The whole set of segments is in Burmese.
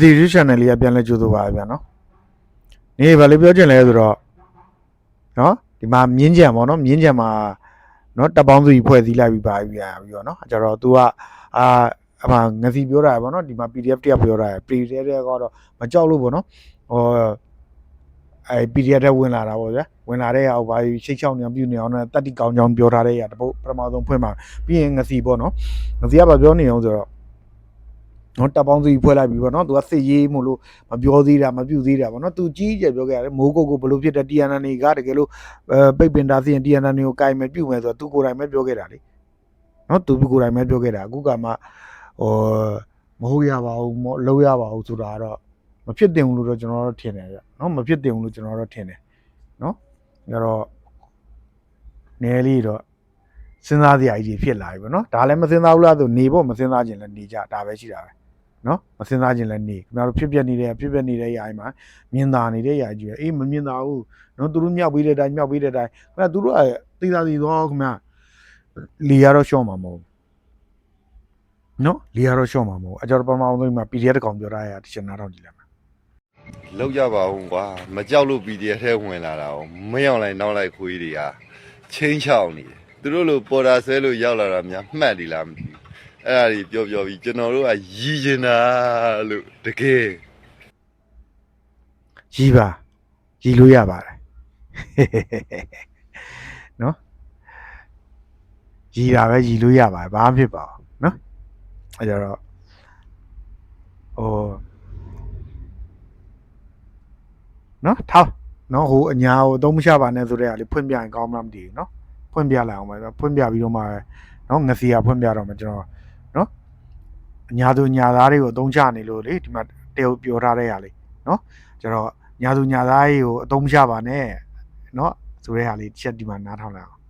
ပြည်သူ့ channel လေးကပြန်လဲကြိုးဆိုပါဗျာနော်နေဘာလို့ပြောချင်လဲဆိုတော့နော်ဒီမှာမြင်းကြံပေါ့နော်မြင်းကြံမှာနော်တပ်ပေါင်းစုကြီးဖွဲ့စည်းလိုက်ပြီးပါပြီဗျာပြီးတော့နော်ကျတော့ तू ကအာအမှငစီပြောတာပေါ့နော်ဒီမှာ PDF တယောက်ပြောတာ PDF တယောက်ကတော့မကြောက်လို့ပေါ့နော်ဟောအဲ PDF တဲ့ဝင်လာတာပေါ့ဗျာဝင်လာတဲ့အောက်ဘာရှိတ်ချောင်းနေအောင်ပြုနေအောင်နဲ့တက်တိကောင်းကြောင်းပြောထားတဲ့ရတပုတ်ပထမဆုံးဖွင့်ပါပြီးရင်ငစီပေါ့နော်ငစီကဘာပြောနေအောင်ဆိုတော့ နော်တပ်ပေါင်းစီဖွဲ့လိုက်ပြီပေါ့နော်သူကစစ်ရေးမို့လို့မပြောသေးတာမပြုသေးတာပေါ့နော်သူကြီးကျယ်ပြောခဲ့ရတယ်မိုးကုတ်ကိုဘယ်လိုဖြစ်တဲ့ TNN ကတကယ်လို့အဲပိတ်ပင်တာစီရင် TNN ကိုကင်မယ်ပြုမယ်ဆိုတော့သူကိုယ်တိုင်ပဲပြောခဲ့တာလေနော်သူကိုယ်တိုင်ပဲပြောခဲ့တာအခုကမှဟိုမဟုတ်ရပါဘူးမလုံးရပါဘူးဆိုတာကတော့မဖြစ်တင်ဘူးလို့တော့ကျွန်တော်တို့ထင်တယ်ဗျနော်မဖြစ်တင်ဘူးလို့ကျွန်တော်တို့ထင်တယ်နော်ဒါတော့နည်းလေးတော့စဉ်းစားစရာကြီးဖြစ်လာပြီပေါ့နော်ဒါလည်းမစဉ်းစားဘူးလားဆိုနေဖို့မစဉ်းစားခြင်းလည်းနေကြဒါပဲရှိတာပဲ နော်မစဉ်းစားခြင်းလည်းနေခင်ဗျားတို့ဖြစ်ပျက်နေတဲ့ဖြစ်ပျက်နေတဲ့ຢာအိမ်မှာမြင်သာနေတဲ့ຢာကြီးပဲအေးမမြင်သာဘူးနော်သူတို့မြောက်ပေးတဲ့အတိုင်းမြောက်ပေးတဲ့အတိုင်းခင်ဗျာသူတို့ကသိသာသိသောခင်ဗျာလီရတော့ရှော့မှာမဟုတ်ဘူးနော်လီရတော့ရှော့မှာမဟုတ်ဘူးအကြော်ပထမအောင်ဆုံးမှာ PDF တကောင်ပြောထားရတစ်ချက်နားထောင်ကြည့်လိုက်မယ် လောက်ကြပါဦးကွာမကြောက်လို့ PDF ထဲဝင်လာတာ哦မရောက်လိုက်နောက်လိုက်ခွေးတွေကချင်းချောင်းနေတယ်သူတို့လိုပေါ်တာဆဲလို့ရောက်လာတာများမှတ်နေလားမသိဘူး အဲ့ဒါကြီးပြောပြောပြီးကျွန်တော်တို့ကရီကျင်တာလို့တကယ်ရီးပါရီးလို့ရပါတယ်နော်ရီးတာပဲရီးလို့ရပါတယ်ဘာမှဖြစ်ပါဘူးနော်အဲကြတော့ဟိုနော်ထောက်နော်ဟိုအညာဟိုအသုံးမချပါနဲ့ဆိုတဲ့ဟာလေးဖွင့်ပြရင်ကောင်းမလားမသိဘူးနော်ဖွင့်ပြလိုက်အောင်ပဲဖွင့်ပြပြီးတော့မှနော်ငစီကဖွင့်ပြတော့မှကျွန်တော်နော်အ ညာသူညာသားတွေကိုအသုံးချနေလို့လေဒီမှာတယောက်ပြောထားတဲ့ဟာလေးနော်ကျွန်တော်ညာသူညာသားတွေကိုအသုံးမချပါနဲ့နော်ဆိုတဲ့ဟာလေးချက်ဒီမှာနားထောင်လိုက်အောင်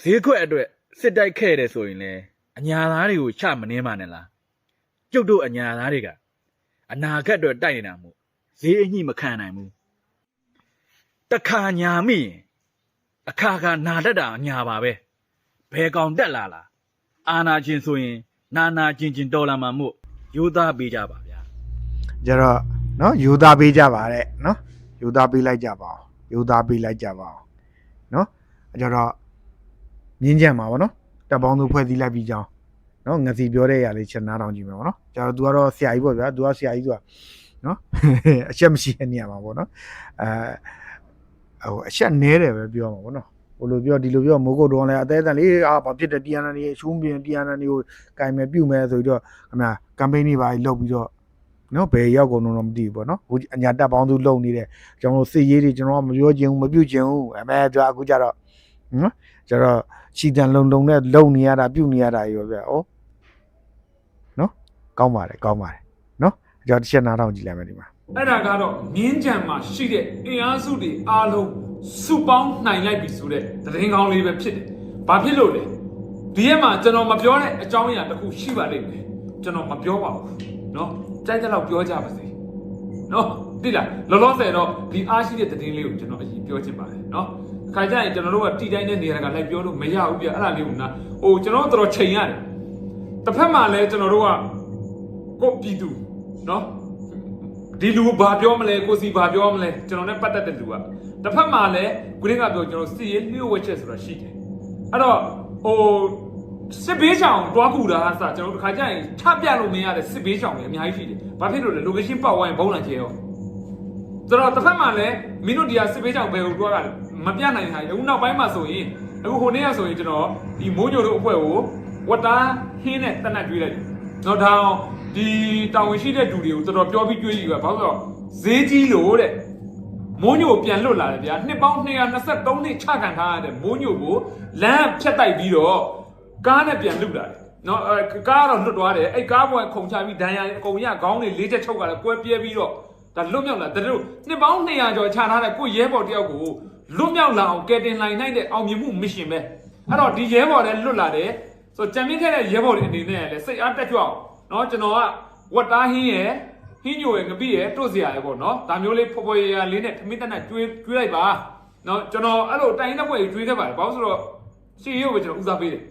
ဈေးခွက်အတွက်စစ်တိုက်ခဲ့တယ်ဆိုရင်လေအညာသားတွေကိုချမနှင်းပါနဲ့လားကျုပ်တို့အညာသားတွေကအနာဂတ်အတွက်တိုက်နေတာမို့ဈေးအညှိမခံနိုင်ဘူးတခါညာမိရင်အခါခါနာတတ်တာအညာပါပဲဘယ်ကောင်တက်လာလား အာနာချင်းဆိုရင် နာနာချင်းချင်းတော်လာမှာမို့ယူသားပေးကြပါဗျာ ကြတော့နော်ယူသားပေးကြပါတဲ့နော်ယူသားပေးလိုက်ကြပါအောင်ယူသားပေးလိုက်ကြပါအောင်နော်အဲကြတော့မြင်းကြံပါဗောနော်တပ်ပေါင်းသူဖွဲ့စည်းလိုက်ပြီးကြောင်းနော်ငစီပြောတဲ့ຢာလေးချက်နားထောင်ကြည့်မယ်ဗောနော်ကျတော့ तू ကတော့ဆရာကြီးပေါ့ဗျာ तू ကဆရာကြီး तू ကနော် အချက်မရှိတဲ့နေရာမှာဗောနော်အဲဟိုအချက်နဲတယ်ပဲပြောမှာဗောနော် ဟိုလိုပြောဒီလိုပြောမိုးကုတ်တော်လည်းအသေးအံလေးအာဘာဖြစ်တဲ့ TNN ကြီးအရှုံးပြင်း TNN ကြီးကိုကင်မယ်ပြုတ်မယ်ဆိုပြီးတော့ခင်ဗျာ campaign တွေပါလုပ်ပြီးတော့နော်ဘယ်ရောက်ကုန်တော့မသိဘူးပေါ့နော်အခုအညာတက်ပေါင်းသူလုံနေတဲ့ကျွန်တော်တို့စစ်ရေးတွေကျွန်တော်ကမပြောချင်ဘူးမပြုတ်ချင်ဘူးအမဲသူကအခုကြတော့နော်ကျတော့ချီတန်လုံလုံနဲ့လုံနေရတာပြုတ်နေရတာရောဗျဩနော်ကောင်းပါတယ်ကောင်းပါတယ်နော်အကြောင်းတစ်ချက်နားထောင်ကြည့်လိုက်မယ်ဒီမှာအဲ့ဒါကတော့မြင်းကြံမှာရှိတဲ့အင်အားစုတွေအားလုံး စုပေါင်းနိုင်လိုက်ပြီဆိုတဲ့သတင်းကောင်းလေးပဲဖြစ်တယ်။ဘာဖြစ်လို့လဲ။ဒီရက်မှာကျွန်တော်မပြောတဲ့အကြောင်းအရာတစ်ခုရှိပါလိမ့်မယ်။ကျွန်တော်မပြောပါဘူး။နော်။ကြိုက်တဲ့လောက်ပြောကြပါစေ။နော်။သိလား။လောလောဆယ်တော့ဒီအားရှိတဲ့သတင်းလေးကိုကျွန်တော်အရင်ပြောချင်ပါတယ်နော်။ခါကြရင်ကျွန်တော်တို့ကတီတိုင်းတဲ့နေရာကလိုက်ပြောလို့မရဘူးပြအဲ့ဒါလေးကိုနာဟိုကျွန်တော်တို့တော်တော်ချိန်ရတယ်။တစ်ဖက်မှာလည်းကျွန်တော်တို့ကကိုယ့်ပြည်သူနော်ဒီလူဘာပြောမလဲကိုစီဘာပြောမလဲကျွန်တော်နဲ့ပတ်သက်တဲ့လူက တစ်ဖက်မှာလည်းကိုရင်းကပြောကျွန်တော်စီရေးလျှို့ဝှက်ချက်ဆိုတာရှိတယ်အဲ့တော့ဟိုစစ်ဘေးချောင်တွားကူတာအစကျွန်တော်တို့တစ်ခါကျရင်ထပြလို့မရတဲ့စစ်ဘေးချောင်တွေအများကြီးရှိတယ်ဘာဖြစ်လို့လဲ location ပတ်ဝိုင်းဘုံလန်ကျဲရောဆိုတော့တစ်ဖက်မှာလည်းမင်းတို့ဒီဟာစစ်ဘေးချောင်ဘယ်ကိုတွားတာလဲမပြနိုင်တာအခုနောက်ပိုင်းမှာဆိုရင်အခုဟိုနေ့ကဆိုရင်ကျွန်တော်ဒီမိုးညိုတို့အဖွဲ့ကိုဝတ်တာဟင်းနဲ့တက်နတ်ကျွေးလိုက်တယ်တော့ဒါအောင်ဒီတာဝန်ရှိတဲ့လူတွေကိုတော်တော်ပြောပြီးကျွေးကြည့်ပါဘာလို့လဲဆိုတော့ဈေးကြီးလို့တဲ့ မိုးညိုပြန်လွတ်လာတယ်ဗျာနှစ်ပေါင်း223နှစ်ချခံထားရတဲ့မိုးညိုကိုလမ်းဖြတ်တိုက်ပြီးတော့ကားနဲ့ပြန်လွတ်လာတယ်နော်အဲကားကတော့လွတ်သွားတယ်အဲ့ကားပေါ်ခုံချပြီးဒဏ်ရာအကုန်ရခေါင်းတွေလေးချက်ချုပ်ကြတယ်ကွဲပြဲပြီးတော့ဒါလွတ်မြောက်လာတဲ့တို့နှစ်ပေါင်း200ကျော်ချထားတဲ့ကိုရဲဘော်တယောက်ကိုလွတ်မြောက်လာအောင်ကယ်တင်နိုင်နိုင်တဲ့အောင်မြင်မှုမရှင်ပဲအဲ့တော့ဒီရဲဘော်လည်းလွတ်လာတယ်ဆိုကြံမြင့်ခဲ့တဲ့ရဲဘော်တွေအနေနဲ့လည်းစိတ်အားတက်ကြွအောင်နော်ကျွန်တော်ကဝတ်သားဟင်းရဲ့ ဟင်းညိုရယ်ငပိရယ်တို့စရာရယ်ပေါ့နော်ဒါမျိုးလေးဖော်ဖော်ရရလေးနဲ့ထမင်းတက်နဲ့ကျွေးကျွေးလိုက်ပါနော်ကျွန်တော်အဲ့လိုတိုင်းတဲ့ဘွဲကြီးကျွေးခဲ့ပါတယ်ဘာလို့ဆိုတော့စီရုပ်ပဲကျွန်တော်ဦးစားပေးတယ်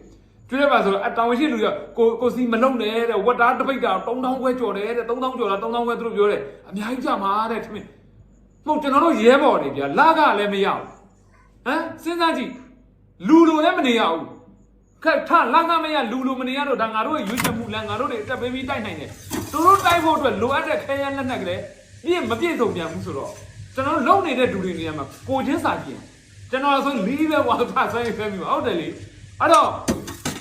ကျွကျွေးရပါဆိုတော့အတောင်ရှိလူရကိုကိုစီမလုံနဲ့တဲ့ဝတ်သားတပိတ်တာ3000ခွဲကျော်တယ်တဲ့3000ကျော်လား3000ခွဲသူတို့ပြောတယ်အများကြီးကြမှာတဲ့ထမင်းမဟုတ်ကျွန်တော်တို့ရဲဘော်တွေဗျာလာကလည်းမရဘူးဟမ်စဉ်းစားကြည့်လူလိုလည်းမနေရဘူး ခက်ထလာကမရလူလိုမနေရတော့ဒါငါတို့ရဲ့ရွေးချယ်မှုလမ်းငါတို့တွေအတက်ပေးပြီးတိုက်နိုင်တယ်သူတို့တိုက်ဖို့အတွက်လိုအပ်တဲ့ခဲယမ်းလက်နက်ကလေးပြည့်မပြည့်စုံပြန်ဘူးဆိုတော့ကျွန်တော်တို့လုံနေတဲ့ဒူတွေနေရာမှာကိုချင်းစာကြည့်ကျွန်တော်ဆိုလီးပဲဝါဖတ်ဆိုင်ဖဲမိပါဟုတ်တယ်လေအဲ့တော့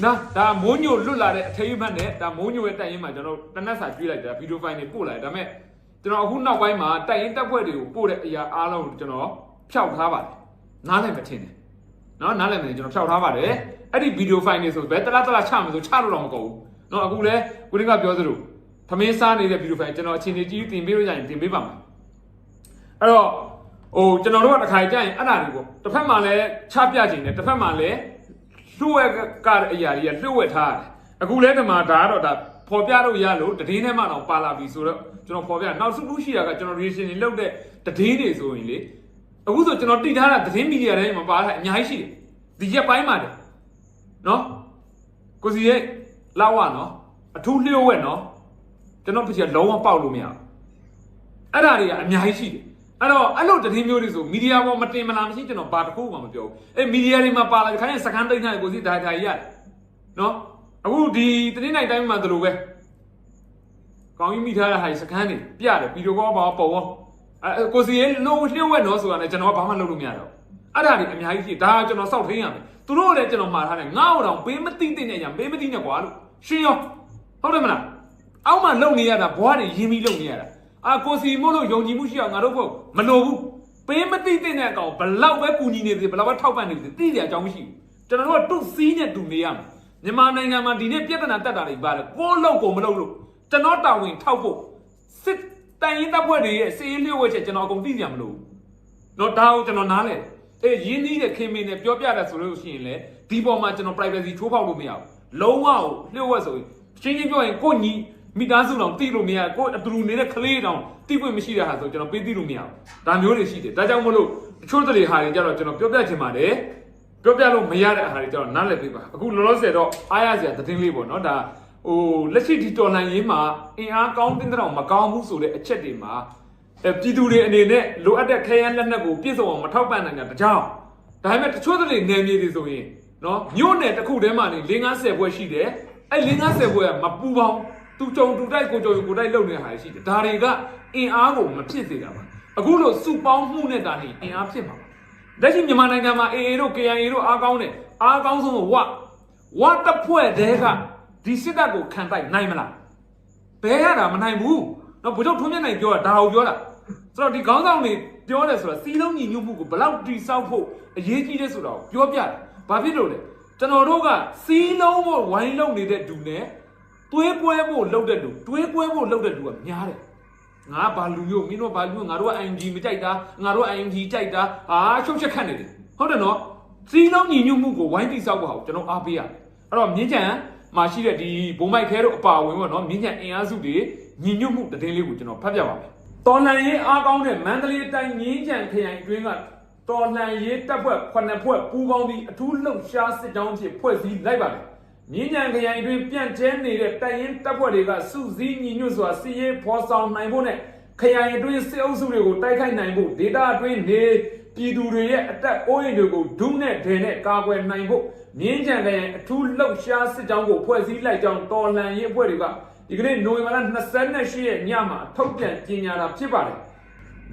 နာဒါမိုးညိုလွတ်လာတဲ့အထိမ်းအမှတ်နဲ့ဒါမိုးညိုရဲ့တိုက်ရင်မှာကျွန်တော်တနက်စာကျွေးလိုက်တာဗီဒီယိုဖိုင်တွေပို့လိုက်ဒါပေမဲ့ကျွန်တော်အခုနောက်ပိုင်းမှာတိုက်ရင်တက်ဖွဲ့တွေကိုပို့တဲ့အရာအားလုံးကိုကျွန်တော်ဖျောက်ထားပါတယ်နားလည်မထင်နဲ့ နော်နားလည်မယ်ကျွန်တော်ဖြောက်ထားပါတယ်အဲ့ဒီဗီဒီယိုဖိုင်တွေဆိုဘယ်တလားတလားချမယ်ဆိုချလို့တော့မကုန်ဘူးနော်အခုလဲကိုရင်းကပြောသလိုသမင်းစားနေတဲ့ဗီဒီယိုဖိုင်ကျွန်တော်အချိန်ကြီးတင်ပေးလို့ရရင်တင်ပေးပါမယ်အဲ့တော့ဟိုကျွန်တော်တို့ကတစ်ခါကြရင်အဲ့ဒါတွေပေါ့တစ်ဖက်မှာလည်းချပြခြင်းနဲ့တစ်ဖက်မှာလည်းလှုပ်ဝက်ကအရာတွေကလှုပ်ဝက်ထားတယ်အခုလဲဒီမှာဒါကတော့ဒါဖော်ပြလို့ရလို့တည်င်းထဲမှာတော့ပါလာပြီဆိုတော့ကျွန်တော်ဖော်ပြနောက်စုလူရှိတာကကျွန်တော် reaction တွေလုပ်တဲ့တည်င်းတွေဆိုရင်လေ အခုဆိုကျွန်တော်တိထားတာသတင်းမီဒီယာတွေမှာပါတာအများကြီးရှိတယ်ဒီရက်ပိုင်းမှာတယ်နော်ကိုစီရဲ့လောက်ဝနော်အထူးလျှို့ဝက်နော်ကျွန်တော်ပြချင်လုံးဝပေါက်လို့မရဘူးအဲ့ဒါတွေကအများကြီးရှိတယ်အဲ့တော့အဲ့လိုသတင်းမျိုးတွေဆိုမီဒီယာပေါ်မတင်မလားမရှိကျွန်တော်ဘာတစ်ခုမှမပြောဘူးအဲ့မီဒီယာတွေမှာပါလာခိုင်းစကန်တိတ်နိုင်ကိုစီဒါဒါကြီးရတယ်နော်အခုဒီသတင်းနိုင်တိုင်းမှာတို့လိုပဲကောင်းကြီးမိထားတဲ့ဟာစကန်တွေပြတယ်ဗီဒီယိုကောပါပုံရော အဲကိုစီရဲ့လိုလျှို့ဝက်နော်ဆိုတာနဲ့ကျွန်တော်ကဘာမှလုပ်လို့မရတော့အဲ့ဒါတွေအများကြီးရှိဒါကကျွန်တော်စောက်ထိန်ရမယ်သူတို့လည်းကျွန်တော်မှာထားတယ်ငါ့ဟိုတောင်ပေးမသိတဲ့ညညာပေးမသိနဲ့ကွာလို့ရှင်းရောဟုတ်တယ်မလားအောက်မှာလုံနေရတာဘွားတွေရင်းပြီးလုံနေရတာအာကိုစီမို့လို့ယုံကြည်မှုရှိအောင်ငါတို့ဖို့မလိုဘူးပေးမသိတဲ့အကောင်ဘလောက်ပဲကူညီနေသေးဘလောက်ပဲထောက်ပံ့နေသေးသိတဲ့အကြောင်းမရှိဘူးကျွန်တော်တို့ကတုတ်စီးနဲ့တူနေရမယ်မြန်မာနိုင်ငံမှာဒီနေ့ပြဿနာတက်တာတွေပါတယ်ကိုလောက်ကိုမလောက်လို့ကျွန်တော်တာဝန်ထောက်ဖို့စစ် တိုင်ရင်တပ်ဖွဲ့တွေရဲ့စီးရေးလျှို့ဝှက်ချက်ကျွန်တော်အကုန်သိကြမလို့တော့ဒါကိုကျွန်တော်နားလဲအေးရင်းနှီးတဲ့ခင်မင်းနဲ့ပြောပြတယ်ဆိုလို့ရှိရင်လေဒီပေါ်မှာကျွန်တော် privacy ချိုးဖောက်လို့မရဘူးလုံးဝကိုလျှို့ဝှက်ဆိုရင်ရှင်းရှင်းပြောရင်ကိုညီမိသားစုတောင်တိလို့မရကိုအတူတူနေတဲ့ကလေးတောင်တိခွင့်မရှိတဲ့ဟာဆိုကျွန်တော်ပေးသိလို့မရဘူးဒါမျိုးတွေရှိတယ်ဒါကြောင့်မလို့တချို့တွေဟာတွေကြတော့ကျွန်တော်ပြောပြချင်ပါတယ်ပြောပြလို့မရတဲ့အားတွေကြတော့နားလည်ပေးပါအခုလောလောဆယ်တော့အားရစရာသတင်းလေးပေါ့နော်ဒါ ဟိုလက်ရှိဒီတော်လှန်ရေးမှာအင်အားကောင်းတဲ့တောင်မကောင်းဘူးဆိုတဲ့အချက်တွေမှာအဲပြည်သူတွေအနေနဲ့လိုအပ်တဲ့ခဲယမ်းလက်နက်ကိုပြည့်စုံအောင်မထောက်ပံ့နိုင်တာတကြောင်ဒါပေမဲ့တချို့တွေနယ်မြေတွေဆိုရင်နော်မြို့နယ်တစ်ခုတည်းမှာနေ50ဘွဲရှိတယ်အဲ50ဘွဲကမပူပေါင်းသူကြုံတူတိုက်ကိုကြုံကိုတိုက်လုံနေတာဟာရှိတယ်ဒါတွေကအင်အားကိုမဖြစ်စေတာပါအခုလို့စုပေါင်းမှုနဲ့တာနေအင်အားဖြစ်မှာပါလက်ရှိမြန်မာနိုင်ငံမှာ AA တို့ KIA တို့အားကောင်းတယ်အားကောင်းဆုံးဝဝတပ်ဖွဲ့တဲက ဒီစစ်တပ်ကိုခံတိုက်နိုင်မလားဘဲရတာမနိုင်ဘူးတော့ဗိုလ်ချုပ်ထွန်းမြတ်နိုင်ပြောတာဒါကိုပြောတာဆိုတော့ဒီခေါင်းဆောင်တွေပြောတယ်ဆိုတာစီလုံးညီညွတ်မှုကိုဘယ်လောက်တိစောက်ဖို့အရေးကြီးတယ်ဆိုတာကိုပြောပြတယ်ဘာဖြစ်လို့လဲကျွန်တော်တို့ကစီလုံးဖို့ဝိုင်းလုံနေတဲ့ဒူနဲ့တွေးကွဲဖို့လှုပ်တဲ့လူတွေးကွဲဖို့လှုပ်တဲ့လူကများတယ်ငါဘာလူမျိုးမင်းတို့ဘာလူမျိုးငါတို့က IMG မကြိုက်တာငါတို့က IMG ကြိုက်တာအာရှုပ်ချက်ခတ်နေတယ်ဟုတ်တယ်နော်စီလုံးညီညွတ်မှုကိုဝိုင်းတိစောက်ဖို့ဟာကျွန်တော်အားပေးရတယ်အဲ့တော့မြင်းချံ မှာရှိတဲ့ဒီဘုံမိုက်ခဲတို့အပါဝင်ပေါ့နော်မြင်းချံအင်အားစုတွေညီညွတ်မှုတည်င်းလေးကိုကျွန်တော်ဖတ်ပြပါမယ်တော်လန်ရေးအားကောင်းတဲ့မန္တလေးတိုင်းမြင်းချံခရိုင်အတွင်းကတော်လန်ရေးတပ်ဖွဲ့ခုနှစ်ဖွဲ့ပူးပေါင်းပြီးအထူးလှုပ်ရှားစစ်ကြောင်းဖြစ်ဖွဲ့စည်းလိုက်ပါတယ်မြင်းချံခရိုင်အတွင်းပြန့်ကျဲနေတဲ့တိုင်ရင်တပ်ဖွဲ့တွေကစုစည်းညီညွတ်စွာစီရေးဖော်ဆောင်နိုင်ဖို့နဲ့ခရိုင်အတွင်းစစ်အုပ်စုတွေကိုတိုက်ခိုက်နိုင်ဖို့ဒေတာအတွင်းနေ ပြည်သူတွေရဲ့အသက်အိုးအိမ်တွေကိုဒုနဲ့ဒဲနဲ့ကာကွယ်နိုင်ဖို့မြင်းချံခရိုင်အထူးလှုပ်ရှားစစ်ကြောင်းကိုဖွဲ့စည်းလိုက်ကြောင်းတော်လှန်ရေးအဖွဲ့တွေကဒီကနေ့နိုဝင်ဘာလ28ရက်ညမှာထုတ်ပြန်ကြေညာတာဖြစ်ပါတယ်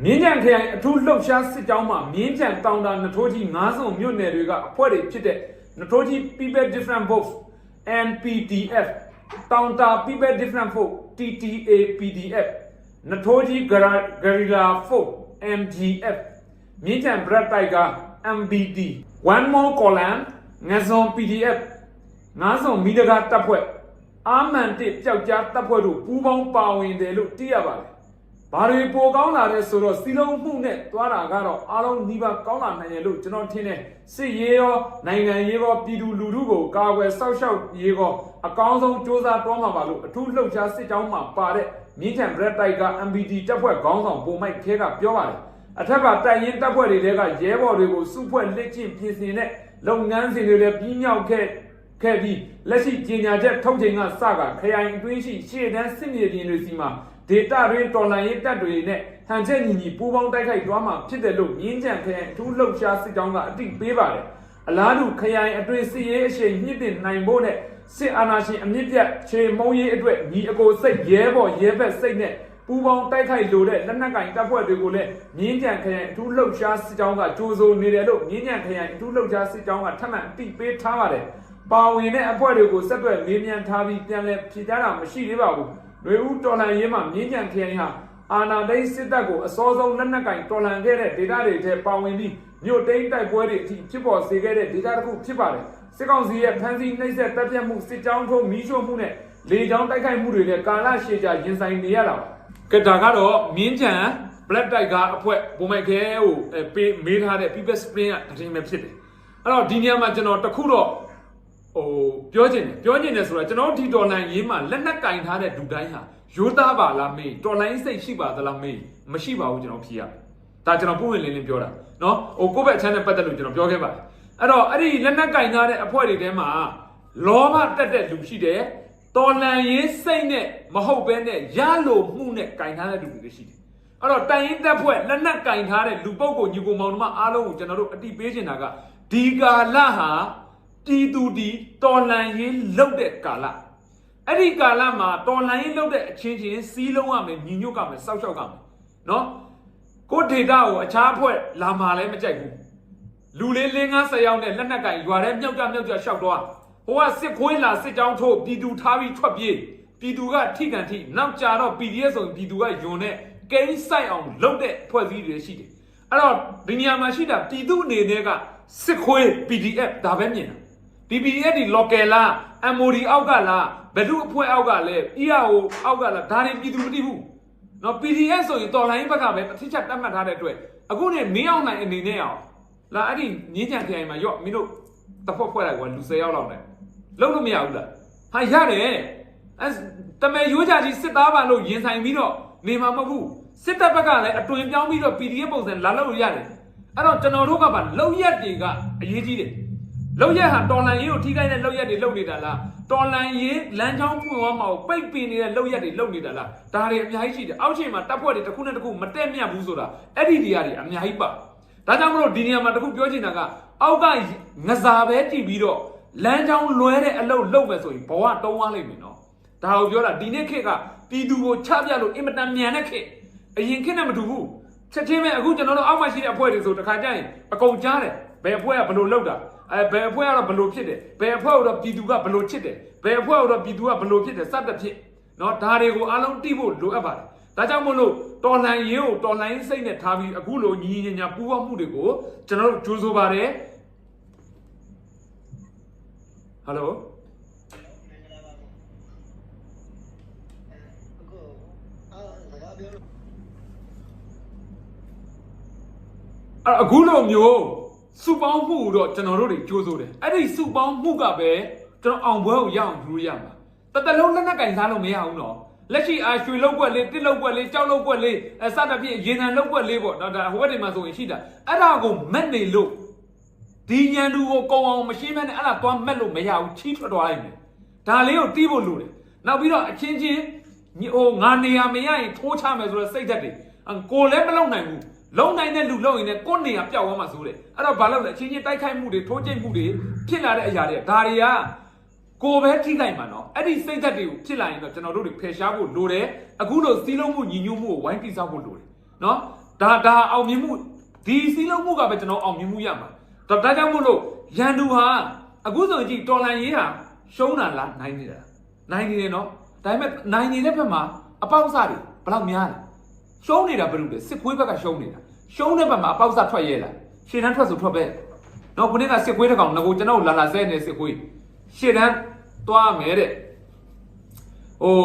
မြင်းချံခရိုင်အထူးလှုပ်ရှားစစ်ကြောင်းမှာမြင်းချံတောင်တာနထိုးကြီး၅စုံမြို့နယ်တွေကအဖွဲ့တွေဖြစ်တဲ့နထိုးကြီး People Different Votes NPDF တောင်တာ People Different Vote TTA PDF နထိုးကြီး Guerrilla Vote MGF မြင်းချံ Brad Tiger MBD One More Column ငဇွန် PDF ငါးစုံမိတကားတပ်ဖွဲ့အာမန်တစ်ပျောက်ကြားတပ်ဖွဲ့တို့ပူးပေါင်းပါဝင်တယ်လို့သိရပါတယ်။ဘာတွေပိုကောင်းလာတဲ့ဆိုတော့စီလုံးမှုနဲ့သွားတာကတော့အားလုံးနှီးပါကောင်းလာနိုင်တယ်လို့ကျွန်တော်ထင်တယ်။စစ်ရေးရောနိုင်ငံရေးရောပြည်သူလူထုကိုကာကွယ်စောင့်ရှောက်ရေးရောအကောင်းဆုံးစ조사တွန်းမှာပါလို့အထူးလှုပ်ရှားစစ်ကြောင်းမှာပါတဲ့မြင်းချံ Brad Tiger MBD တပ်ဖွဲ့ခေါင်းဆောင်ပုံမိုက်ခဲကပြောပါတယ်။ အထက်ကတိုင်ရင်တပ်ဖွဲ့တွေကရဲဘော်တွေကိုစုဖွဲ့လက်ကျင့်ပြင်ဆင်တဲ့လုပ်ငန်းစဉ်တွေလည်းပြီးမြောက်ခဲ့ခဲ့ပြီးလက်ရှိကြီးညာချက်ထုတ်ချိန်ကစကခရိုင်အတွင်းရှိရှေ့တန်းစစ်မြေပြင်တွေစီမှာဒေတာရင်းတော်လှန်ရေးတပ်တွေနဲ့ဟန်ချက်ညီညီပူးပေါင်းတိုက်ခိုက်သွားမှာဖြစ်တယ်လို့မြင်းကြံခရိုင်အထူးလှုပ်ရှားစစ်ကြောင်းကအသိပေးပါတယ်အလားတူခရိုင်အတွင်းစစ်ရေးအရှိန်မြင့်တင်နိုင်ဖို့နဲ့စစ်အာဏာရှင်အမြင့်ပြတ်ခြေမုံရေးအတွက်ညီအကိုစိတ်ရဲဘော်ရဲဘက်စိတ်နဲ့ ပူပေါင်းတိုက်ခိုက်လိုတဲ့လက်နက်ကင်တပ်ဖွဲ့တွေကိုလည်းမြင်းကြံခရိုင်အထူးလှုပ်ရှားစစ်ကြောင်းကကြိုးစိုးနေတယ်လို့မြင်းကြံခရိုင်အထူးလှုပ်ရှားစစ်ကြောင်းကထပ်မံအသိပေးထားပါတယ်။ပါဝင်တဲ့အဖွဲ့တွေကိုဆက်သွယ်မေးမြန်းထားပြီးပြန်လည်ဖြေကြားတာမရှိသေးပါဘူး။တွေဦးတော်လှန်ရေးမှာမြင်းကြံခရိုင်ဟာအာနာဒိစစ်တပ်ကိုအစောဆုံးလက်နက်ကင်တော်လှန်ခဲ့တဲ့ဒေသတွေထဲပါဝင်ပြီးမြို့တိန်တိုက်ပွဲတွေအထိဖြစ်ပေါ်စေခဲ့တဲ့ဒေသတစ်ခုဖြစ်ပါတယ်။စစ်ကောင်စီရဲ့ဖမ်းဆီးနှိပ်စက်တပ်ဖြတ်မှုစစ်ကြောင်းထုံးမီးရှို့မှုနဲ့လေကြောင်းတိုက်ခိုက်မှုတွေနဲ့ကာလရှည်ကြာရင်ဆိုင်နေရတာပါ။ ကဲဒါကတော့မြင်းချံ Black Tiger အဖွဲ့ပုံမိုက်ခဲကိုအဲပေးမေးထားတဲ့ People Spring ကတရင်ပဲဖြစ်တယ်။အဲ့တော့ဒီနေရာမှာကျွန်တော်တခုတော့ဟိုပြောချင်တယ်ပြောချင်တယ်ဆိုတာကျွန်တော်ဒီတော်လိုင်းရေးမှာလက်နက်ကင်ထားတဲ့ဒူတိုင်းဟာရိုးသားပါလားမေးတော်လိုင်းစိတ်ရှိပါသလားမေးမရှိပါဘူးကျွန်တော်ဖြေရဒါကျွန်တော်ပုံဝင်လင်းလင်းပြောတာနော်ဟိုကိုယ့်ဘက်အချမ်းနဲ့ပတ်သက်လို့ကျွန်တော်ပြောခဲ့ပါတယ်အဲ့တော့အဲ့ဒီလက်နက်ကင်ထားတဲ့အဖွဲ့တွေထဲမှာလောဘတက်တဲ့လူရှိတယ် တော်လန်ရေးစိတ်နဲ့မဟုတ်ဘဲနဲ့ရလို့မှုနဲ့ကင်ထားတဲ့လူတွေရှိတယ်အဲ့တော့တိုင်ရင်တက်ဖွဲ့လက်နက်ကင်ထားတဲ့လူပုဂ္ဂိုလ်ညီကိုမောင်နှမအားလုံးကိုကျွန်တော်တို့အတိပေးချင်တာကဒီကာလဟာတီတူတီတော်လန်ရေးလုပ်တဲ့ကာလအဲ့ဒီကာလမှာတော်လိုင်းလုပ်တဲ့အချင်းချင်းစီးလုံးရမယ်ညီညွတ်ကမယ်စောက်ရှောက်ကမယ်နော်ကိုဒေတာကိုအခြားဖွဲ့လာမှာလည်းမကြိုက်ဘူးလူလေးလင်းကားဆက်ရောက်တဲ့လက်နက်ကင်ရွာထဲမြောက်ကြမြောက်ကြရှောက်သွား ဟိုကစစ်ခွေးလာစစ်ကြောင်းထိုးပြည်သူထားပြီးထွက်ပြေးပြည်သူကထိကန်ထိနောက်ကြတော့ PDF ဆိုရင်ပြည်သူကယွန်တဲ့ကိန်းဆိုင်အောင်လုပ်တဲ့ဖွဲ့စည်းတွေရှိတယ်အဲ့တော့ဒီနေရာမှာရှိတာပြည်သူအနေနဲ့ကစစ်ခွေး PDF ဒါပဲမြင်တာဒီ PDF ဒီ local လား MOD အောက်ကလားဘယ်သူအဖွဲ့အောက်ကလဲ EAO အောက်ကလားဒါတွေပြည်သူမသိဘူးနော် PDF ဆိုရင်တော်လိုင်းဘက်ကပဲတစ်ချက်တတ်မှတ်ထားတဲ့အတွက်အခုနေမင်းအောင်နိုင်အနေနဲ့အောင်လာအဲ့ဒီညင်းကြံခရိုင်မှာရော့မင်းတို့တဖွက်ဖွဲ့လိုက်ကွာလူ၁၀ယောက်လောက်နဲ့ လုံးလို့မရဘူးလားဟာရတယ်အဲတမဲရိုးကြကြီးစစ်သားပါလို့ရင်ဆိုင်ပြီးတော့နေမှာမဟုတ်ဘူးစစ်တပ်ဘက်ကလည်းအတွင်ပြောင်းပြီးတော့ PDF ပုံစံလာလို့ရတယ်အဲ့တော့ကျွန်တော်တို့ကပါလုံရက်တွေကအရေးကြီးတယ်လောက်ရက်ဟာတော်လန်ရေးကိုထိခိုက်တဲ့လောက်ရက်တွေလုပ်နေတာလားတော်လန်ရေးလမ်းကြောင်းပွင့်သွားမှာကိုပိတ်ပင်နေတဲ့လောက်ရက်တွေလုပ်နေတာလားဒါတွေအများကြီးရှိတယ်အောက်ချိန်မှာတပ်ဖွဲ့တွေတစ်ခုနဲ့တစ်ခုမတက်မြတ်ဘူးဆိုတာအဲ့ဒီနေရာတွေအများကြီးပါဒါကြောင့်မလို့ဒီနေရာမှာတစ်ခုပြောချင်တာကအောက်ကငစားပဲကြည့်ပြီးတော့ လမ်းကြောင်းလွဲတဲ့အလုပ်လုပ်မယ်ဆိုရင်ဘဝတုံးသွားလိမ့်မယ်နော်ဒါကိုပြောတာဒီနေ့ခေတ်ကပြည်သူကိုချပြလို့အင်မတန်မြန်တဲ့ခေတ်အရင်ခေတ်နဲ့မတူဘူးချက်ချင်းပဲအခုကျွန်တော်တို့အောက်မှာရှိတဲ့အဖွဲ့တွေဆိုတခါကျရင်အကုန်ကြားတယ်ဘယ်အဖွဲ့ကဘယ်လိုလုပ်တာအဲဘယ်အဖွဲ့ကတော့ဘယ်လိုဖြစ်တယ်ဘယ်အဖွဲ့ကတော့ပြည်သူကဘယ်လိုချစ်တယ်ဘယ်အဖွဲ့ကတော့ပြည်သူကဘယ်လိုဖြစ်တယ်စသဖြင့်เนาะဒါတွေကိုအားလုံးသိဖို့လိုအပ်ပါတယ်ဒါကြောင့်မို့လို့တော်လှန်ရေးကိုတော်လှန်ရေးစိတ်နဲ့ထားပြီးအခုလိုညီညီညာညာပူးပေါင်းမှုတွေကိုကျွန်တော်တို့ကြိုးဆိုပါတယ် ဟယ်လိုအခုအာစကားပြောလို့အဲ့တော့အခုလိုမျိုးစုပေါင်းမှုကိုတော့ကျွန်တော်တို့တွေကြိုးစိုးတယ်အဲ့ဒီစုပေါင်းမှုကပဲကျွန်တော်အောင်ပွဲကိုရအောင်ယူလို့ရမှာတတလုံးလက်နက်ကင်စားလို့မရဘူးနော်လက်ရှိအာရွှေလောက်ွက်လေးတစ်လောက်ွက်လေးကြောက်လောက်ွက်လေးအစတဖြင့်ရေနံလောက်ွက်လေးပေါ့ဒါဒါဟိုဘက်တွေမှာဆိုရင်ရှိတာအဲ့ဒါကိုမက်နေလို့ ဒီညံသူကိုကုံအောင်မရှင်းမဲနဲ့အဲ့ဒါသွားမက်လို့မရဘူးချီးထွက်သွားလိုက်မယ်ဒါလေးကိုတီးဖို့လိုတယ်နောက်ပြီးတော့အချင်းချင်းညဟိုငါနေရမရရင်ထိုးချမယ်ဆိုတော့စိတ်သက်တယ်အကိုလည်းမလုံနိုင်ဘူးလုံနိုင်တဲ့လူလုံရင်လည်းကိုယ့်နေရာပျောက်သွားမှဆိုတယ်အဲ့တော့ဘာလို့လဲအချင်းချင်းတိုက်ခိုက်မှုတွေထိုးကျိတ်မှုတွေဖြစ်လာတဲ့အရာတွေဒါတွေကကိုယ်ပဲထိခိုက်မှာနော်အဲ့ဒီစိတ်သက်တွေကိုဖြစ်လာရင်တော့ကျွန်တော်တို့တွေဖယ်ရှားဖို့လိုတယ်အခုလိုစီးလုံးမှုညီညွတ်မှုကိုဝိုင်းတိစောက်ဖို့လိုတယ်နော်ဒါဒါအောင်မြင်မှုဒီစီးလုံးမှုကပဲကျွန်တော်အောင်မြင်မှုရမှာ ဒါဒါကြောင့်မို့လို့ရန်သူဟာအခုဆိုရင်ကြည့်တော်လန်ရေးဟာရှုံးတာလားနိုင်နေတာလားနိုင်နေတယ်နော်ဒါပေမဲ့နိုင်နေတဲ့ဘက်မှာအပေါက်အစတွေဘယ်လောက်များလဲရှုံးနေတာဘယ်လိုလဲစစ်ခွေးဘက်ကရှုံးနေတာရှုံးတဲ့ဘက်မှာအပေါက်စထွက်ရဲလားရှေ့တန်းထွက်ဆိုထွက်ပဲတော့ခုနေ့ကစစ်ခွေးတစ်ကောင်ငကိုကျွန်တော်လာလာဆဲနေစစ်ခွေးရှေ့တန်းသွားမယ်တဲ့ဟို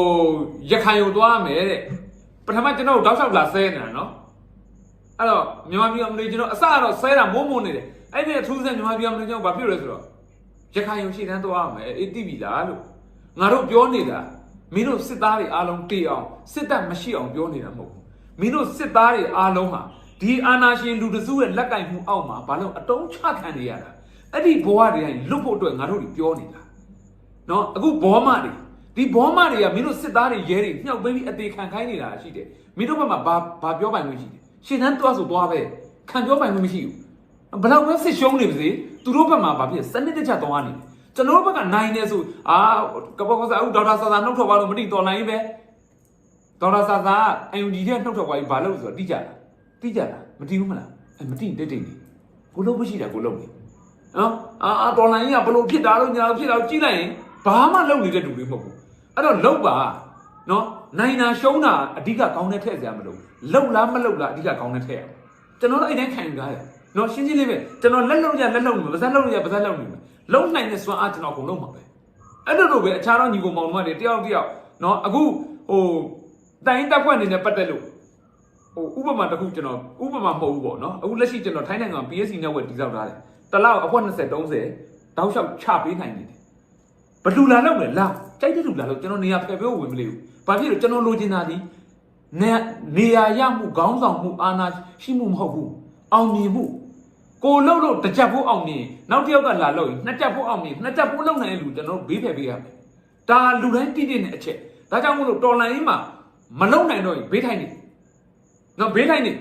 ရခိုင်ကိုသွားမယ်တဲ့ပထမကျွန်တော်တောက်လျှောက်လာဆဲနေတာနော်အဲ့တော့မြန်မာပြည်အမလေးကျွန်တော်အစကတော့ဆဲတာမိုးမိုးနေတယ် အဲ့ဒီအထူးဆန်းမြန်မာပြည်အမလေးကျွန်တော်ဘာဖြစ်လဲဆိုတော့ရခိုင်ကိုရှေ့တန်းသွားမယ်အေးသိပြီလားလို့ငါတို့ပြောနေတာမင်းတို့စစ်သားတွေအားလုံးတေအောင်စစ်တပ်မရှိအောင်ပြောနေတာမဟုတ်ဘူးမင်းတို့စစ်သားတွေအားလုံးဟာဒီအာနာရှင်လူတစုရဲ့လက်ကင်မှုအောက်မှာဘာလို့အတုံးချခံနေရတာအဲ့ဒီဘဝတွေကနေလွတ်ဖို့အတွက်ငါတို့တွေပြောနေတာနော်အခုဘောမတွေဒီဘောမတွေကမင်းတို့စစ်သားတွေရဲတွေမြှောက်ပေးပြီးအသေးခံခိုင်းနေတာရှိတယ်မင်းတို့ဘက်မှာဘာဘာပြောပိုင်လို့ရှိတယ်ရှင်တန်းတွားဆိုတွားပဲခံပြောပိုင်လို့မရှိဘူး ဘယ်တော့ပဲစစ်ရှုံးနေပါစေသူတို့ဘက်မှာဘာဖြစ်စနစ်တကျတွားနေတယ်ကျွန်တော်တို့ဘက်ကနိုင်နေဆိုအာကပောကစားဦးဒေါက်တာဆာဆာနှုတ်ထွက်သွားလို့မတိတော်နိုင်ပဲဒေါက်တာဆာဆာအယုံကြီးတဲ့နှုတ်ထွက်သွားပြီးဘာလို့ဆိုတော့တိကြတာတိကြတာမတိဘူးမလားအဲမတိတိတ်တိတ်နေကိုလုံးမရှိတာကိုလုံးနေနော်အာအာတော်လိုင်းကြီးကဘလို့ဖြစ်တာလို့ညာလို့ဖြစ်တာလို့ကြည့်လိုက်ရင်ဘာမှလုံနေတဲ့လူတွေမဟုတ်ဘူးအဲ့တော့လုံပါနော်နိုင်တာရှုံးတာအဓိကကောင်းတဲ့ထည့်စရာမလိုလုံလားမလုံလားအဓိကကောင်းတဲ့ထည့်ရကျွန်တော်တို့အဲ့တိုင်းခံယူထားရ နော်ရှင်းရှင်းလေးပဲကျွန်တော်လက်လုံရလက်လုံနေပါဇက်လုံရပါဇက်လုံနေမယ်လုံနိုင်တဲ့စွမ်းအားကျွန်တော်ကုန်လုံးမှာပဲအဲ့လိုလိုပဲအခြားသောညီကောင်မောင်တို့တွေတယောက်တယောက်နော်အခုဟိုတိုင်းတက်ခွက်အနေနဲ့ပတ်သက်လို့ဟိုဥပမာတစ်ခုကျွန်တော်ဥပမာမဟုတ်ဘူးပေါ့နော်အခုလက်ရှိကျွန်တော်ထိုင်းနိုင်ငံမှာ PSC network တည်ဆောက်ထားတယ်တစ်လောက်အခွက်20 30တောက်လျှောက်ချပေးနိုင်နေတယ်ဘလူလာလောက်လေလာကြိုက်တဲ့လူလာလို့ကျွန်တော်နေရာဖယ်ပေးဖို့ဝင်မလေးဘူးဘာဖြစ်လို့ကျွန်တော်လိုချင်တာဒီနေနေရာရမှုခေါင်းဆောင်မှုအာဏာရှိမှုမဟုတ်ဘူးအောင်မြင်မှု ကိုလှုပ်လို့တစ်ချက်ဖို့အောင်မြင်နောက်တစ်ယောက်ကလာလို့နှစ်ချက်ဖို့အောင်မြင်နှစ်ချက်ဖို့လုပ်နိုင်တဲ့လူကျွန်တော်ဘေးဖယ်ပေးရမယ်ဒါလူတိုင်းတည်တည်နေအချက်ဒါကြောင့်မို့လို့တော်လိုင်းကြီးမှာမလုံနိုင်တော့ရင်ဘေးထိုင်နေနော်ဘေးထိုင်နေ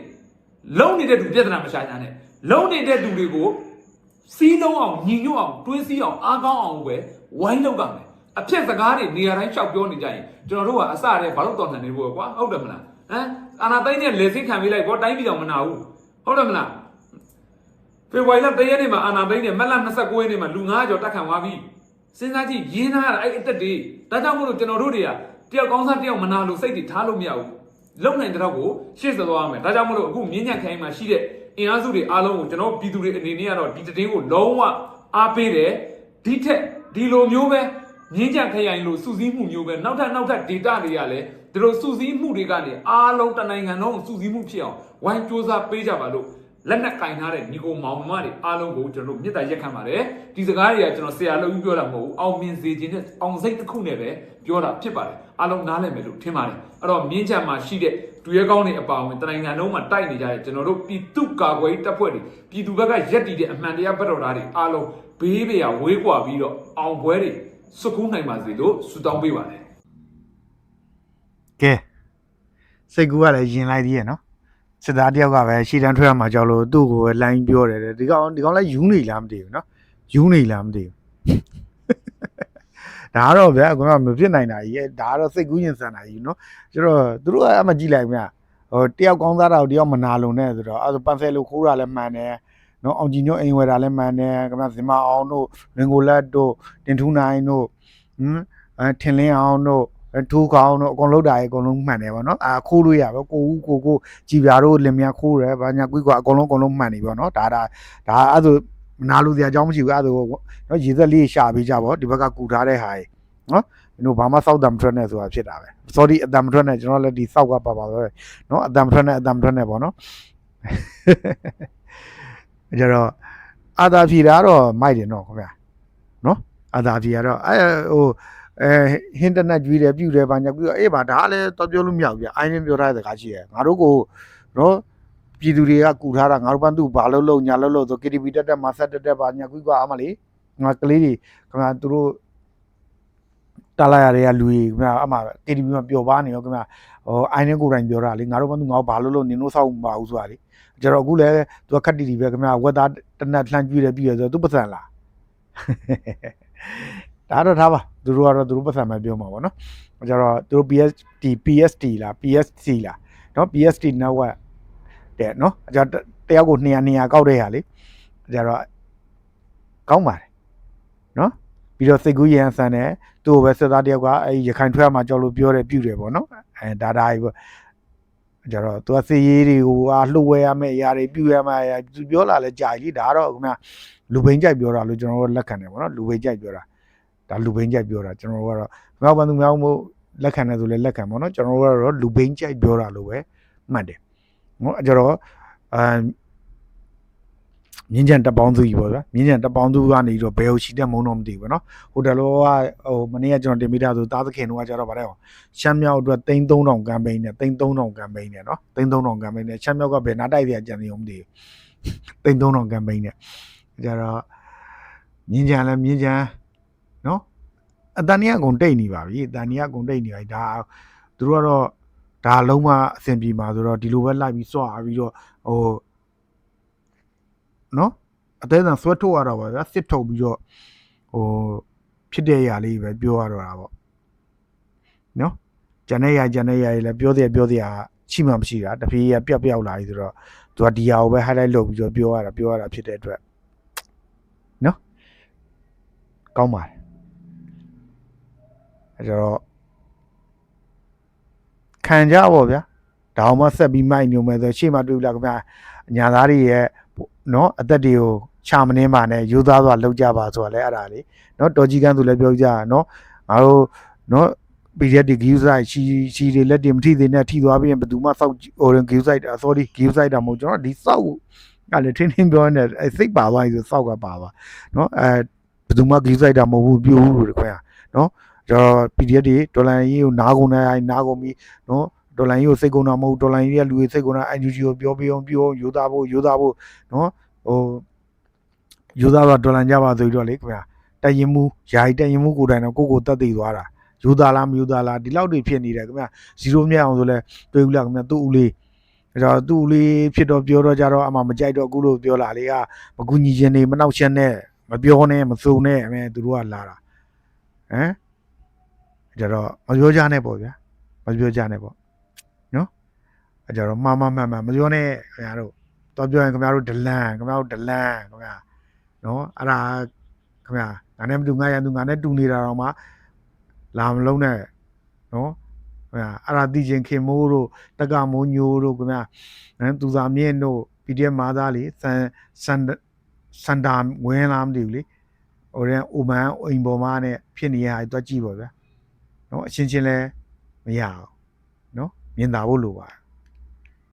လုံနေတဲ့သူပြဿနာမရှာကြနဲ့လုံနေတဲ့သူတွေကိုစီးလုံးအောင်ညီညွတ်အောင်တွင်းစည်းအောင်အားကောင်းအောင်ပဲဝိုင်းလောက်ကမယ်အဖြစ်စကားတွေနေရာတိုင်းလျှောက်ပြောနေကြရင်ကျွန်တော်တို့ကအစတဲ့ဘာလို့တော်လှန်နေဖို့ကွာဟုတ်တယ်မလားဟမ်အာနာသိန်းနဲ့လေစိခံပေးလိုက်ဘောတိုင်းပြည်တော်မနာဘူးဟုတ်တယ်မလား ဖေဖော်ဝါရီလတရက်နေ့မှာအာနာသိန်းနဲ့မက်လ29ရက်နေ့မှာလူ9ကျော်တက်ခံသွားပြီစဉ်းစားကြည့်ရင်းသားရတာအဲ့အသက်တွေဒါကြောင့်မို့လို့ကျွန်တော်တို့တွေကတယောက်ကောင်းစားတယောက်မနာလို့စိတ်တွေထားလို့မရဘူးလုံနိုင်တဲ့တော့ကိုရှေ့ဆက်သွားရမယ်ဒါကြောင့်မလို့အခုမြင်းညံခိုင်းမှာရှိတဲ့အင်အားစုတွေအားလုံးကိုကျွန်တော်ပြည်သူတွေအနေနဲ့ကတော့ဒီတည်င်းကိုလုံးဝအားပေးတယ်ဒီထက်ဒီလိုမျိုးပဲမြင်းညံခရိုင်လို့စူးစီးမှုမျိုးပဲနောက်ထပ်နောက်ထပ် data တွေကလည်းဒီလိုစူးစီးမှုတွေကနေအားလုံးတနိုင်ငံလုံးစူးစီးမှုဖြစ်အောင်ဝိုင်းစူးစမ်းပေးကြပါလို့ လက်နက်ကင်ထားတဲ့ညီကိုမောင်မမတွေအားလုံးကိုကျွန်တော်တို့မြစ်တာရက်ခံပါတယ်ဒီစကားတွေကကျွန်တော်ဆရာလုံးကြီးပြောတာမဟုတ်ဘူးအောင်မြင်စေခြင်းနဲ့အောင်စိတ်တစ်ခုနဲ့ပဲပြောတာဖြစ်ပါတယ်အားလုံးနားလည်မယ်လို့ထင်ပါတယ်အဲ့တော့မြင်းချမ်းမှာရှိတဲ့တူရဲကောင်းတွေအပါအဝင်တနိုင်ငံလုံးမှာတိုက်နေကြတဲ့ကျွန်တော်တို့ပြည်သူ့ကာကွယ်ရေးတပ်ဖွဲ့တွေပြည်သူဘက်ကရက်တည်တဲ့အမှန်တရားဘက်တော်သားတွေအားလုံးဘေးပေရဝေးကွာပြီးတော့အောင်ပွဲတွေစုကူးနိုင်ပါစေလို့ဆုတောင်းပေးပါတယ်ကဲစိတ်ကူကလည်းရင်လိုက်သေးရဲ့နော် စစ်သားတယောက်ကပဲရှီတန်းထွက်ရမှာကြောက်လို့သူ့ကိုပဲလိုင်းပြောတယ်တဲ့ဒီကောင်ဒီကောင်လည်းယူနေလားမသိဘူးနော်ယူနေလားမသိဘူးဒါကတော့ဗျာကျွန်တော်မဖြစ်နိုင်တာကြီးဒါကတော့စိတ်ကူးရင်ဆန်တာကြီးနော်ကျတော့သူတို့ကအမှကြည့်လိုက်မြဟိုတယောက်ကောင်းသားတာကိုတယောက်မနာလုံနဲ့ဆိုတော့အဲပန်ဆယ်လိုခိုးတာလည်းမှန်တယ်နော်အောင်ကြည်ညွတ်အိမ်ဝယ်တာလည်းမှန်တယ်ခင်ဗျဇင်မအောင်တို့လင်ကိုလက်တို့တင်ထူးနိုင်တို့ဟမ်အဲထင်လင်းအောင်တို့အဲ ထူးကောင်းတို့အကုန်လုံးတာရေအကုန်လုံးမှန်တယ်ဗောနော်အာခိုးလို့ရပဲကိုဦးကိုကိုကြည်ပြာတို့လင်မြခိုးတယ်ဘာညာကွီးကွာအကုန်လုံးအကုန်လုံးမှန်နေဗောနော်ဒါဒါဒါအဲ့ဒါမနာလို့စရာအကြောင်းမရှိဘူးအဲ့ဒါနော်ရေသက်လေးရှာပေးကြဗောဒီဘက်ကကူထားတဲ့ဟာရေနော်မင်းတို့ဘာမှစောက်တံမထွက်နဲ့ဆိုတာဖြစ်တာပဲ sorry အတံမထွက်နဲ့ကျွန်တော်လည်းဒီစောက်ကပါပါပဲနော်အတံမထွက်နဲ့အတံမထွက်နဲ့ဗောနော်အဲကြတော့အာသာဖြီတာကတော့မိုက်တယ်နော်ခင်ဗျာနော်အာသာဖြီကတော့အဲဟို အဲဟင်းတနက်ကျွေးတယ်ပြုတ်တယ်ဘာညာပြီးတော့အေးပါဒါကလည်းတော့ပြောလို့မရဘူးဗျအိုင်းရင်းပြောထားတဲ့စကားရှိရယ်ငါတို့ကိုနော်ပြည်သူတွေကကူထားတာငါတို့ဘန်းသူဘာလို့လို့ညာလို့လို့ဆို KTV တက်တက်မှာဆက်တက်တက်ဘာညာကွီးကွာအမလေးငါကလေးတွေခင်ဗျာသူတို့တာလာရတွေကလူကြီးခင်ဗျာအမ KTV မှာပျော်ပါနေရောခင်ဗျာဟိုအိုင်းရင်းကိုယ်တိုင်ပြောတာလေငါတို့ဘန်းသူငါတို့ဘာလို့လို့နင်တို့ဆောက်မပါဘူးဆိုတာလေကျတော့အခုလည်းသူကခက်တီတီပဲခင်ဗျာဝက်သားတနက်လှမ်းကျွေးတယ်ပြီးရဆိုသူပတ်စံလား ဒါတော့ထားပါသူတို့ကတော့သူတို့ပတ်စံပဲပြောမှာပေါ့နော်ကျတော့သူတို့ PST PST လား PSC လားเนาะ PST network တဲ့เนาะကျတော့တယောက်ကို200 200ကောက်တဲ့ဟာလေကျတော့ကောင်းပါတယ်เนาะပြီးတော့စိတ်ကူးရန်ဆန်တယ်သူ့ကိုပဲစစ်သားတယောက်ကအဲရခိုင်ထွက်မှာကြောက်လို့ပြောတယ်ပြုတယ်ပေါ့နော်အဲဒါဒါကြီးပေါ့ကျတော့သူကစေးရေးတွေကိုအာလှုပ်ဝဲရမယ့်အရာတွေပြုရမယ့်အရာသူပြောလာလဲကြာကြီးဒါကတော့ခင်ဗျာလူပိန်ကြိုက်ပြောတာလို့ကျွန်တော်တို့လက်ခံတယ်ပေါ့နော်လူပိန်ကြိုက်ပြောတာ ဒါလူဘိန်းကြိုက်ပြောတာကျွန်တော်တို့ကတော့မြောက်ပန်းသူမြောက်မို့လက်ခံတယ်ဆိုလဲလက်ခံပါတော့ကျွန်တော်တို့ကတော့လူဘိန်းကြိုက်ပြောတာလို့ပဲမှတ်တယ်နော်အကြတော့အာမြင်းကြံတက်ပေါင်းသူကြီးပေါ့ဗျာမြင်းကြံတက်ပေါင်းသူကနေတော့ဘယ်ဟိုရှိတဲ့မုံတော့မသိဘူးเนาะဟိုတယ်လောကဟိုမနေ့ကကျွန်တော်တင်ပေးတာဆိုတားသခင်တို့ကကြတော့ဗါတဲ့ဟောရှမ်းမြောက်အတွက်3000ကမ်ပိန်းနဲ့3000ကမ်ပိန်းနဲ့เนาะ3000ကမ်ပိန်းနဲ့ရှမ်းမြောက်ကဘယ်နာတိုက်ရကြံနေအောင်မသိဘူး3000ကမ်ပိန်းနဲ့ကြတော့မြင်းကြံလဲမြင်းကြံ နော် အတန်ကြီးအကုန်တိတ်နေပါပြီအတန်ကြီးအကုန်တိတ်နေပါပြီဒါသူတို့ကတော့ဒါလုံးဝအဆင်ပြေမှာဆိုတော့ဒီလိုပဲလိုက်ပြီးစွာပြီးတော့ဟိုနော်အသေးစံဆွဲထုတ်ရတာပါဗျာစစ်ထုတ်ပြီးတော့ဟိုဖြစ်တဲ့အရာလေးပဲပြောရတော့တာပေါ့နော်ဂျန်နေရဂျန်နေရလည်းပြောသေးပြောသေးတာရှိမှမရှိတာတဖြည်းရပြက်ပြောက်လာပြီဆိုတော့သူကဒီဟာကိုပဲ highlight လုပ်ပြီးတော့ပြောရတာပြောရတာဖြစ်တဲ့အတွက်နော်ကောင်းပါတယ် အဲကြတော့ခံကြပါဗျာဒါအောင်မဆက်ပြီးမိုက်နေမယ်ဆိုရှေ့မှာတွေ့လာခင်ဗျာညာသားတွေရဲ့နော်အသက်တွေကိုချမနှင်းပါနဲ့ယူသားစွာလောက်ကြပါဆိုတာလဲအဲ့ဒါလေနော်တော်ကြီးကန်းသူလည်းပြောကြတာနော်ငါတို့နော် PDF ဒီ view site ရှိရှိတွေလက်တွေမထိသေးနဲ့ထိသွားပြီးရင်ဘယ်သူမှစောက် orange view site sorry view site တာမဟုတ်ကျွန်တော်ဒီစောက်ကလည်းထင်းထင်းပြောနေတယ်စိတ်ပါသွားပြီဆိုစောက်ကပါသွားနော်အဲဘယ်သူမှ view site တာမဟုတ်ဘူးပြိုးဘူးလို့ခွဲရနော် ကျွန်တော် PDF တွေဒေါ်လာကြီးကိုနားကုန်နေနားကုန်ပြီးနော်ဒေါ်လာကြီးကိုစိတ်ကုန်တာမဟုတ်ဒေါ်လာကြီးရဲ့လူတွေစိတ်ကုန်တာ NUG ကိုပြောပြအောင်ပြောယူသားဖို့ယူသားဖို့နော်ဟိုယူသားတော့ဒေါ်လာကြပါဆိုပြီးတော့လေခင်ဗျာတရင်မူယာယီတရင်မူကိုယ်တိုင်တော့ကိုကိုတက်သိသွားတာယူသားလားမယူသားလားဒီလောက်တွေဖြစ်နေတယ်ခင်ဗျ0မြတ်အောင်ဆိုလဲတွေ့ဘူးလားခင်ဗျသူ့ဦးလေးအဲတော့သူ့ဦးလေးဖြစ်တော့ပြောတော့ကြတော့အမှမကြိုက်တော့အခုလို့ပြောလာလေကမကူညီခြင်းနေမနှောက်ရှက်နဲ့မပြောနဲ့မစုံနဲ့အမေသူတို့ကလာတာဟမ် ကြတော့မပြောကြနဲ့ပေါ့ဗျာမပြောကြနဲ့ပေါ့နော်အဲကြတော့မမမမမပြောနဲ့ခင်ဗျားတို့တော့ပြောရင်ခင်ဗျားတို့ဒလန်ခင်ဗျားတို့ဒလန်ခင်ဗျာနော်အဲ့ဒါခင်ဗျာငါနဲ့မတူငါရန်သူငါနဲ့တူနေတာတော့မှလာမလုံးနဲ့နော်ဟိုအဲ့ဒါတီချင်းခင်မိုးတို့တက္ကမိုးညိုးတို့ခင်ဗျာအဲသူစာမြင့်တို့ PDF မာသားလေစန်စန်စန်ဒါဝင်လာမသိဘူးလေဟိုတဲ့အိုမန်အိမ်ပေါ်မှာနဲ့ဖြစ်နေရအဲ့တွက်ကြည့်ပါဗျာ နော်အချင်းချင်းလဲမရအောင်နော်မြင်သာဖို့လိုပါတယ်